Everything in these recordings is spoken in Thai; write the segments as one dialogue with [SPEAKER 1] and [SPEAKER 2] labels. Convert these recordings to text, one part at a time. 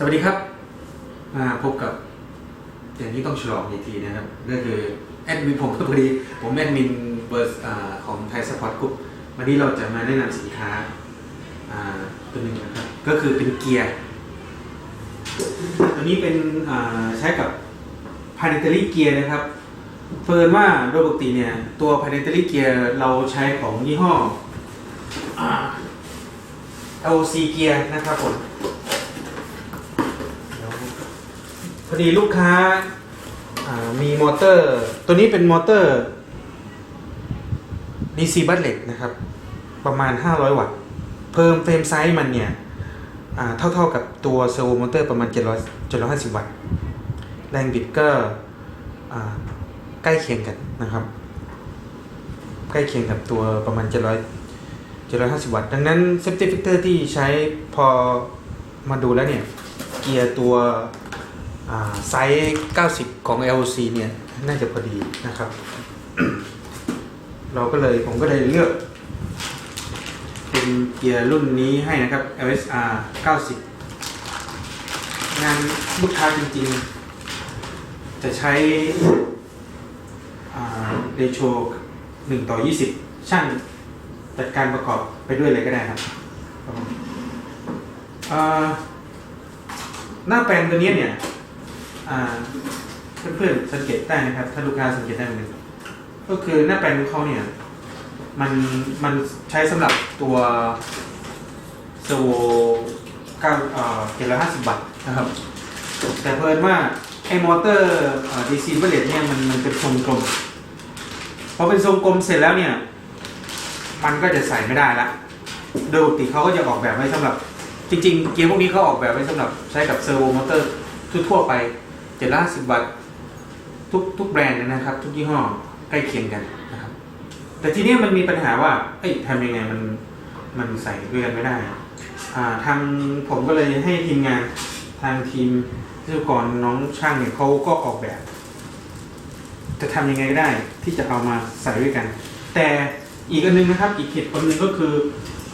[SPEAKER 1] สวัสดีครับมาพบกับ อย่างนี้ต้องฉลองอีกทีนะครับก็คือแอดมินผมก็พอดีผมแอดมินเบอร์ของไทยสปอร์ตกรุ๊ปวันนี้เราจะมาแนะนำสินค้าตัวหนึ่งนะครับ ก็คือเป็นเกียร์ ตัวนี้เป็นใช้กับ p a n e t a r y Gear นะครับเฟิร์นว่าโดยปกติเนี่ย ตัว p a n e t a r y Gear เราใช้ของยี่ห้ออ่า LC Gear นะครับผม พอดีลูกค้าามีมอเตอร์ ตัวนี้เป็นมอเตอร์ DC บัตเหล็กนะครับ ประมาณ 500 วัตต์ เพิ่มเฟรมไซส์มันเนี่ยเท่าๆกับตัวเซอร์โวมอเตอร์ประมาณ 700 750 วัตต์ แรงบิดก็ใกล้เคียงกันนะครับ ใกล้เคียงกับตัวประมาณ 700 750 วัตต์ ดังนั้น Safety Factor ที่ใช้พอมาดูแล้วเนี่ย เกียร์ตัว ไซส์ 90 ของ LC เนี่ยน่าจะพอดีนะครับ เราก็เลยผมก็เลยเลือกเป็นเกียร์รุ่นนี้ให้นะครับ LSR 90 งานลูกค้าจริงๆ จะใช้เรโช1 ต่อ 20 ช่างจัดการประกอบไปด้วยเลยก็ได้ครับหน้าแปลงตัวนี้เนี่ย เพื่อนๆสังเกตได้นะครับ ถ้าลูกค้าสังเกตได้เหมือนกันก็คือหน้าแปลงของเขาเนี่ย มันมันใช้สำหรับตัวเซอร์โวเก้าเอ่อเจ็ดร้อยห้าสิบบาทนะครับ แต่เพิ่นว่าไอ้มอเตอร์ดีซีเบลเลตเนี่ยมันมันเป็นทรงกลมพอเป็นทรงกลมเสร็จแล้วเนี่ย มันก็จะใส่ไม่ได้ละโดยปกติเขาก็จะออกแบบไว้สำหรับ จริง ๆ เกียร์พวกนี้เขาออกแบบไว้สำหรับใช้กับเซอร์โวมอเตอร์ทั่วไป เจ็ดร้อยสิบบาททุกทุกแบรนด์นะครับ ทุกยี่ห้อใกล้เคียงกันนะครับ แต่ทีนี้มันมีปัญหาว่า เอ้ยทำยังไงมันมันใส่ด้วยกันไม่ได้ทางผมก็เลยให้ทีมงานทางทีมวิศวกรน้องช่างเนี่ยเขาก็ออกแบบ จะทำยังไงได้ที่จะเอามาใส่ด้วยกัน แต่อีกอันนึงนะครับ อีกเหตุผลหนึ่งก็คือ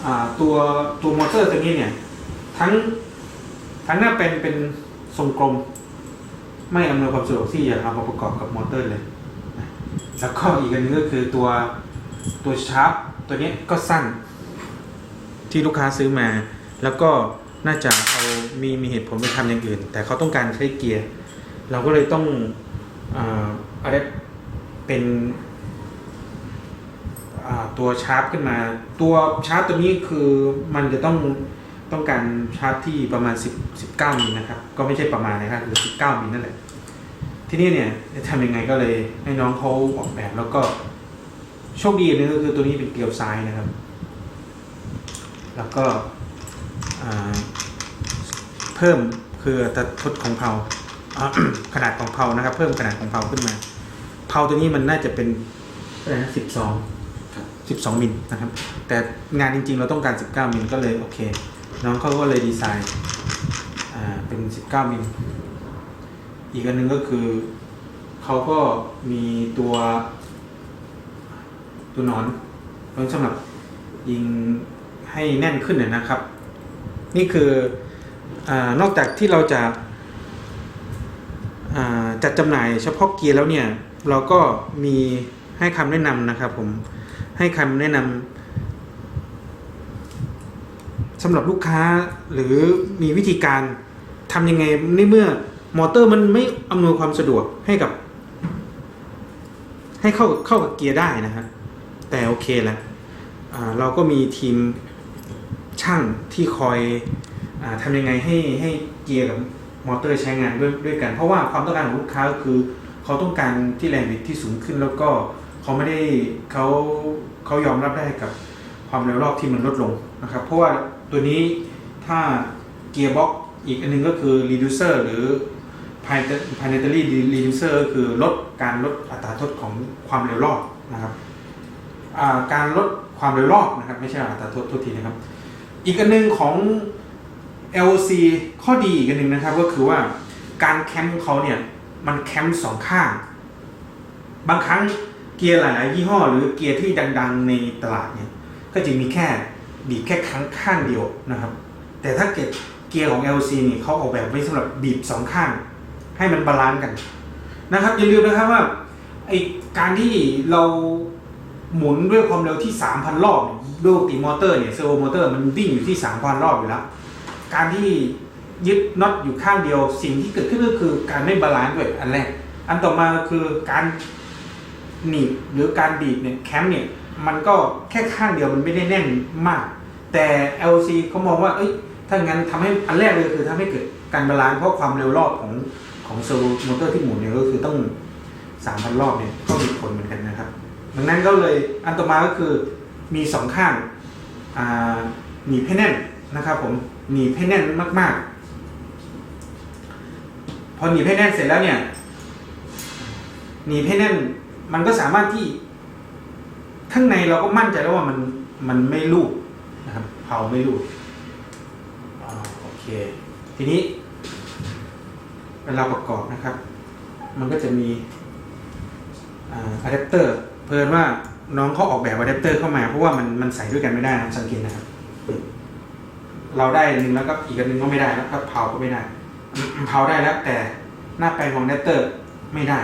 [SPEAKER 1] อตัวตัวมอเตอร์ตัวนี้เนี่ย ทั้งทั้งหน้าเป็นเป็นทรงกลม ไม่อำนวยความสะดวกที่จะเอามาประกอบกับมอเตอร์เลย แล้วก็อีกอันนึงก็คือตัวตัวชาร์ปตัวนี้ก็สั้นที่ลูกค้าซื้อมา แล้วก็น่าจะเอามีมีเหตุผลไปทำอย่างอื่น แต่เขาต้องการใช้เกียร์ เราก็เลยต้องอะไรเป็นตัวชาร์ปขึ้นมา ตัวชาร์ปตัวนี้คือมันจะต้อง ต้องการชาร์ปที่ประมาณ 10 19มิลนะครับ ก็ไม่ใช่ประมาณนะครับหรือ19มิลนั่นแหละ ที่นี่เนี่ยจะทำยังไงก็เลยให้น้องเขาออกแบบแล้วก็โชคดีอันนึงก็คือตัวนี้เป็นเกลียวซ้ายนะครับ แล้วก็อ่าเพิ่มคืออัตราทดของเพลาอ่าขนาดของเพลานะครับ เพิ่มขนาดของเพลาขึ้นมาเพลาตัวนี้มันน่าจะเป็นอะไรนะสิบสองสิบสองมิลนะครับ แต่งานจริงๆ เราต้องการสิบเก้ามิลก็เลยโอเค น้องเขาก็เลยดีไซน์เป็นสิบเก้ามิล อีกอันนึงก็คือเขาก็มีตัวตัวนอนไว้สำหรับยิงให้แน่นขึ้นนะนะครับ นี่คืออนอกจากที่เราจะาจัดจำหน่ายเฉพาะเกียร์แล้วเนี่ย เราก็มีให้คำแนะนำนะครับผมให้คำแนะนำ สำหรับลูกค้าหรือมีวิธีการทำยังไงในเมื่อมอเตอร์มันไม่อำนวยความสะดวกให้กับ ให้เข้าเข้ากับเกียร์ได้นะฮะแต่โอเคแหละเราก็มีทีมช่างที่คอยอทำยังไงให้ให้เกียร์กับมอเตอร์ใช้งานด้วยด้วยกัน เพราะว่าความต้องการของลูกค้าก็คือ เขาต้องการที่แรงบิดที่สูงขึ้นแล้วก็เขาไม่ได้เขาเขายอมรับได้กับ ความเร็วรอบที่มันลดลงนะครับ เพราะว่าตัวนี้ถ้าเกียร์บ็อกอีกอันหนึงก็คือ reducer หรือ planetary reducer ก็คือลดการลดอัตราทษของความเร็วรอบนะครับการลดความเร็วรอบนะครับไม่ใช่อัตราทษโทษทีนะครับ อีกอันหนึงของ LC ข้อดีอีกอันหนึ่งนะครับก็คือว่าการแคมป์ของเขาเนี่ยมันแคมป์สองข้าง บางครั้งเกียร์หลายๆยี่ห้อ หรือเกียร์ที่ดัง ๆ ในตลาดเนี่ย ก็จะมีแค่บีบแค่ครั้งข้างเดียวนะครับ แต่ถ้าเกิดเกียร์ของ LC นี่เขาออกแบบไว้สำหรับบีบสองข้าง ให้มันบาลานซ์กันนะครับอย่าลืมนะครับว่าไอการที่เราหมุนด้วยความเร็วที่ 3,000 รอบด้วยปกติมอเตอร์เนี่ยเซอร์โวมอเตอร์มันวิ่งอยู่ที่ 3,000 รอบอยู่แล้ว การที่ยึดน็อตอยู่ข้างเดียว สิ่งที่เกิดขึ้นก็คือการไม่บาลานซ์ด้วยอันแรก อันต่อมาคือการหนีบหรือการบีบเนี่ยแคมป์เนี่ย มันก็แค่ข้างเดียวมันไม่ได้แน่นมาก แต่ LC เขามองว่า เอ้ย ถ้างั้นทำให้อันแรกเลยคือทำให้เกิดการบาลานซ์เพราะความเร็วรอบของของเซอร์โวมอเตอร์ที่หมุนเนี่ยก็คือต้อง 3,000 รอบเนี่ยก็มีผลเหมือนกันนะครับ ดังนั้นก็เลยอันต่อมาก็คือมีสองข้างหนีบให้แน่นนะครับผมหนีบให้แน่นมาก ๆ พอหนีบให้แน่นเสร็จแล้วเนี่ยหนีบให้แน่นมันก็สามารถที่ ข้างในเราก็มั่นใจแล้วว่ามันมันไม่ลูกนะครับเผาไม่ลูกโอเค ทีนี้ เวลาประกอบนะครับ มันก็จะมีอะแดปเตอร์เพิ่นว่าน้องเขาออกแบบอะแดปเตอร์เข้ามาเพราะว่ามันมันใส่ด้วยกันไม่ได้นะสังเกตนะครับ เราได้นหนึงแล้วก็อีกอันหนึงก็ไม่ได้แล้วก็เผาก็ไม่ได้เผาได้แล้วแต่หน้าแปลงของอะแดปเตอร์ไม่ได้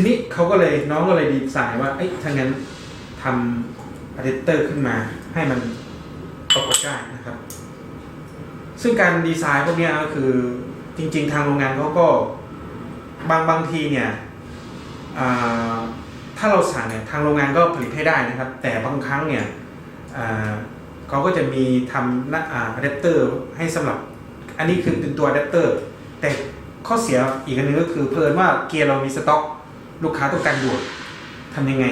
[SPEAKER 1] ทีนี้เขาก็เลยน้องก็เลยดีไซน์ว่าเอ้ยถ้างั้นทำอะแดปเตอร์ขึ้นมาให้มันประกอบได้นะครับ ซึ่งการดีไซน์พวกนี้ก็คือจริง ๆ ทางโรงงานเขาก็บางบางทีเนี่ยถ้าเราสั่งเนี่ยทางโรงงานก็ผลิตให้ได้นะครับ แต่บางครั้งเนี่ยเขาก็จะมีทำน้าอะแดปเตอร์ให้สำหรับ อันนี้คือเป็นตัวอะแดปเตอร์แต่ข้อเสียอีกอันหนึงก็คือเพลินว่าเกียร์เรามีสต็อก ลูกค้าต้องการด่วนทำยังไง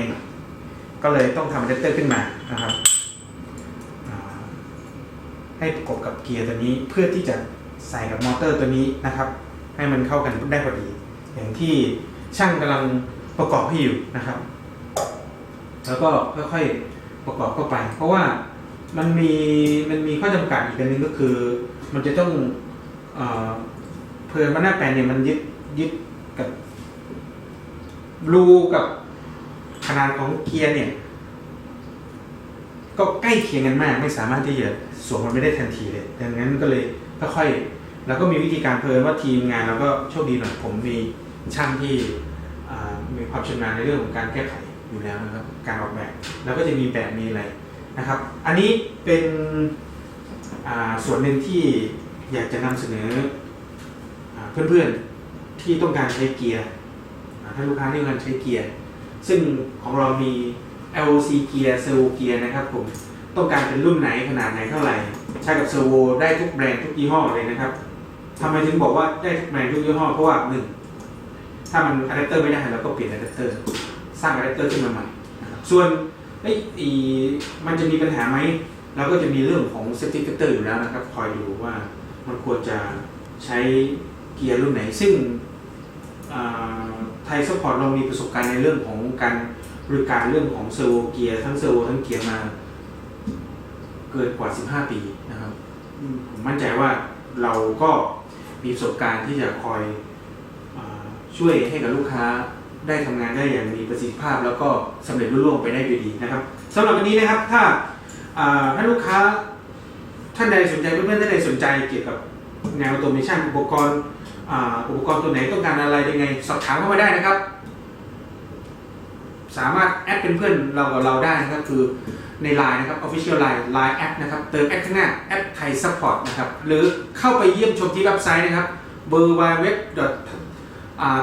[SPEAKER 1] ก็เลยต้องทำอะแดปเตอร์ขึ้นมานะครับให้ประกบกับเกียร์ตัวนี้เพื่อที่จะใส่กับมอเตอร์ตัวนี้นะครับ ให้มันเข้ากันได้พอดี อย่างที่ช่างกำลังประกอบให้อยู่นะครับ แล้วก็ค่อยๆประกอบเข้าไป เพราะว่ามันมีมันมีข้อจำกัดอีกอันหนึงก็คือ มันจะต้องเออเพลินว่าหน้าแปลนเนี่ยมันยึดยึดกับ รูกับขนาดของเกียร์เนี่ย ก็ใกล้เคียงกันมาก ไม่สามารถที่จะสวมมันไม่ได้ทันทีเลย ดังนั้นก็เลยค่อยๆแล้วก็มีวิธีการเพลินว่าทีมงานเราก็โชคดีหน่อยผมมีช่างที่มีความชำนาญในเรื่องของการแก้ไขอยู่แล้วนะครับ การออกแบบ แล้วก็จะมีแบบมีอะไรนะครับ อันนี้เป็นส่วนหนึ่งที่อยากจะนำเสนออเพื่อนๆที่ต้องการใช้เกียร์ ถ้าลูกค้าที่ต้องการใช้เกียร์ ซึ่งของเรามี L.O.C เกียร์เซอร์โวเกียร์นะครับผมต้องการเป็นรุ่นไหนขนาดไหนเท่าไหร่ ใช้กับเซอร์โวได้ทุกแบรนด์ทุกยี่ห้อเลยนะครับทำไมถึงบอกว่าได้ทุกแบรนด์ทุกยี่ห้อเพราะว่าหนึ่งถ้ามันอะแดปเตอร์ไม่ได้เราก็เปลี่ยนอะแดปเตอร์สร้างอะแดปเตอร์ขึ้นมาใหม่นะครับส่วนไอ้มันจะมีปัญหาไหมเราก็จะมีเรื่องของเซฟตี้ f ฟ c เตอร์อยู่แล้วนะครับ คอยดูว่ามันควรจะใช้เกียร์รุ่นไหน ซึ่ง ไทยซัพพอร์ตเรามีประสบการณ์ในเรื่องของการบริการเรื่องของเซอร์โวเกียร์ทั้งเซอร์โวทั้งเกียร์มา เกินกว่า 15 ปีนะครับมผมมั่นใจว่าเราก็มีประสบการณ์ที่จะคอยอช่วยให้กับลูกค้าได้ทำงานได้อย่างมีประสิทธิภาพ แล้วก็สำเร็จรุ่ล่วงไปได้ดีนะครับสำหรับวันนี้นะครับถ้าอ่าถ้าลูกค้าท่านใดสนใจเพื่อนๆท่านใดสนใจเกี่ยวกับแนวออโตเมชันอุปกรณ์ อ่าอุปกรณ์ตัวไหนต้องการอะไรยังไง สอบถามเข้ามาได้นะครับ สามารถแอดเป็นเพื่อนเรากับเราได้นะครับ คือใน Line นะครับ Official Line Line แอดนะครับ เติมแอดข้างหน้าแอดไทยซัพพอร์ตนะครับ หรือเข้าไปเยี่ยมชมที่เว็บไซต์นะครับ w w w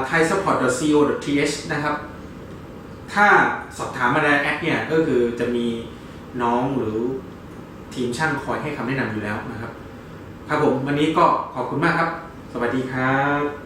[SPEAKER 1] t h a i s u p p o r t c o t h นะครับ ถ้าสอบถามอะไรแอดเนี่ย ก็คือจะมีน้องหรือทีมช่างคอยให้คำแนะนำอยู่แล้วนะครับ ครับผม วันนี้ก็ขอบคุณมากครับ วัสดีครับ